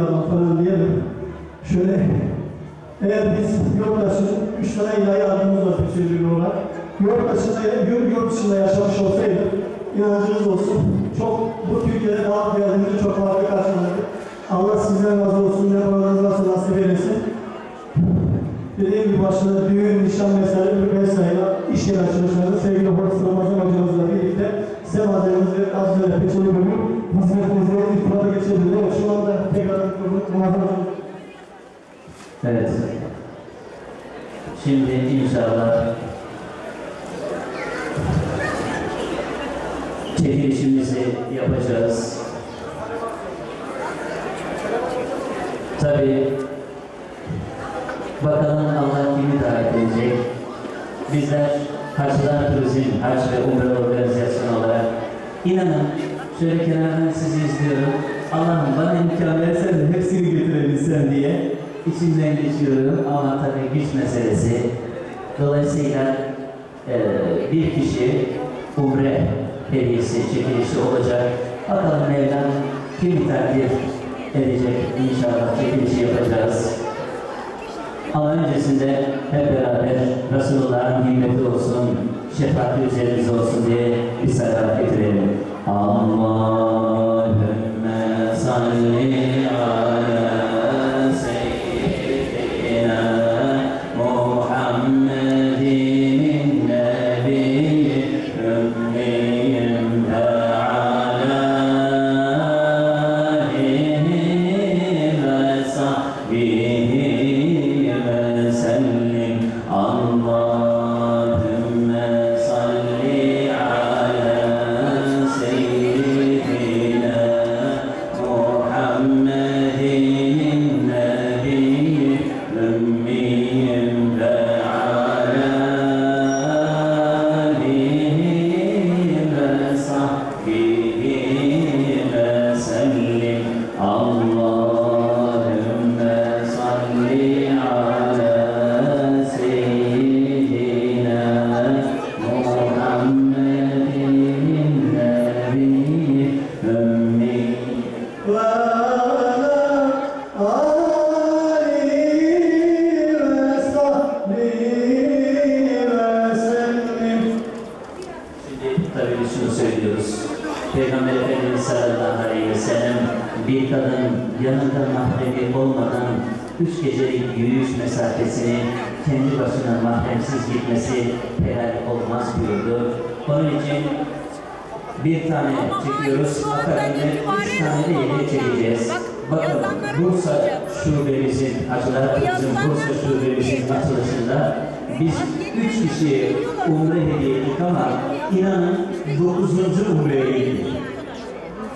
Allah falan diyelim. Şöyle eğer biz yurttaşın üç tane ilahi adımız var Türkçe olarak. Yurt dışında, yurt, dışında yaşamış olsaydı inancınız olsun. Çok bu Türkiye'de daha geldiğimizde çok farklı karşıladık. Allah sizden razı olsun. Ne paranız nasıl nasip eylesin. Dediğim gibi başında düğün, nişan vesaire vesaire iş yeri açılışlarında muhafaza Evet. Şimdi inşallah çekilişimizi yapacağız. Tabii bakalım Allah kimi davet edecek. Bizler Haçlar Turizm, Haç ve Umre Organizasyonu olarak inanın şöyle kenardan sizi izliyorum. Allah'ım bana imkan versen de hepsini götürebilsem diye içimden geçiyorum ama tabii güç meselesi. Dolayısıyla eee, bir kişi umre hediyesi, çekilişi olacak. Bakalım Mevlam kimi takdir edecek inşallah çekilişi yapacağız. Ama öncesinde hep beraber Resulullah'ın himmeti olsun, şefaati üzerimize olsun diye bir salavat getirelim. Allahümme Efendimiz sallallahu aleyhi ve sellem bir kadın yanında mahremi olmadan üç gecelik yürüyüş mesafesini kendi başına mahremsiz gitmesi helal olmaz buyurdu. Onun için bir tane çekiyoruz. Akabinde üç tane de yedek çekeceğiz. Bakın Bursa şubemizin, Turizm Bursa şubemizin açılışında biz üç kişiye umre hediye ettik ama inanın dokuzuncu umreye gittik.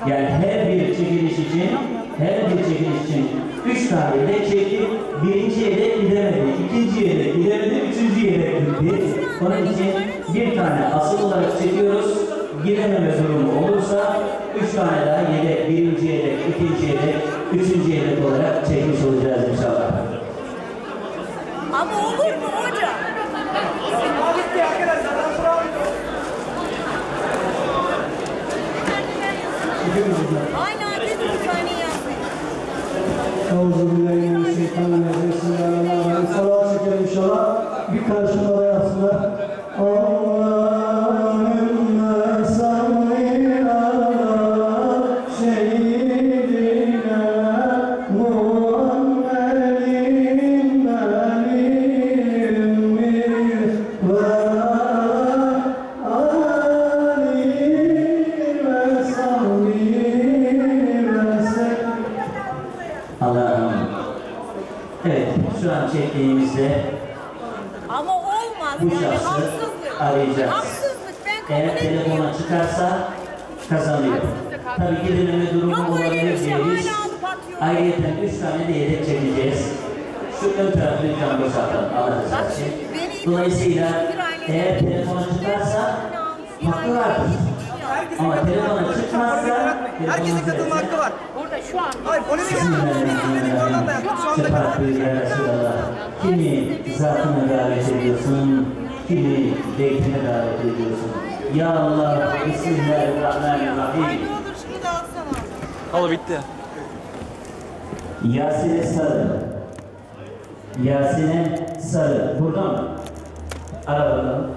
Yani her bir çekiliş için, her bir çekiliş için üç tane yedek çektik. Birinci yedek gidemedi, ikinci yedek gidemedi, üçüncü yedek gitti. Onun için bir tane asıl olarak çekiyoruz. Gidememe durumu olursa üç tane daha yedek, birinci yedek, ikinci yedek, üçüncü yedek olarak çekmiş olacağız inşallah. Ama olur mu hocam? Dedim bir tane yazmayın. Euzubillahimineşşeytanirracim. Bismillahirrahmanirrahim. Salavat çekelim inşallah. Bir karşımda da yapsınlar. Allahümme olmaz bu yani haksızlık. arayacağız. Haksızlık ben kabul Eğer etmiyorum. telefona çıkarsa kazanıyor. Tabii gidilmeme durumu Yok öyle olabilir bir şey, diye biz hala alıp atıyor. ayrıca üç tane de yedek çekeceğiz. Şu ön tarafı lütfen boşaltalım. Allah rızası Bak için. şimdi beni Dolayısıyla eğer telefona çıkarsa hakkı vardır. Ama telefona çıkmazsa Herkesin katılma hakkı var. Şu an Hayır polemik yapmıyoruz. Biz dedik oradan da yaptık. Şu anda Resulallah. Kimi zatına davet ediyorsun, kimi beytine davet ediyorsun. Ya Allah, Bismillahirrahmanirrahim. Ay ne olur şunu da alsana. Hala bitti. Yasine Sarı. Yasine Sarı. Burada mı? Ara bakalım.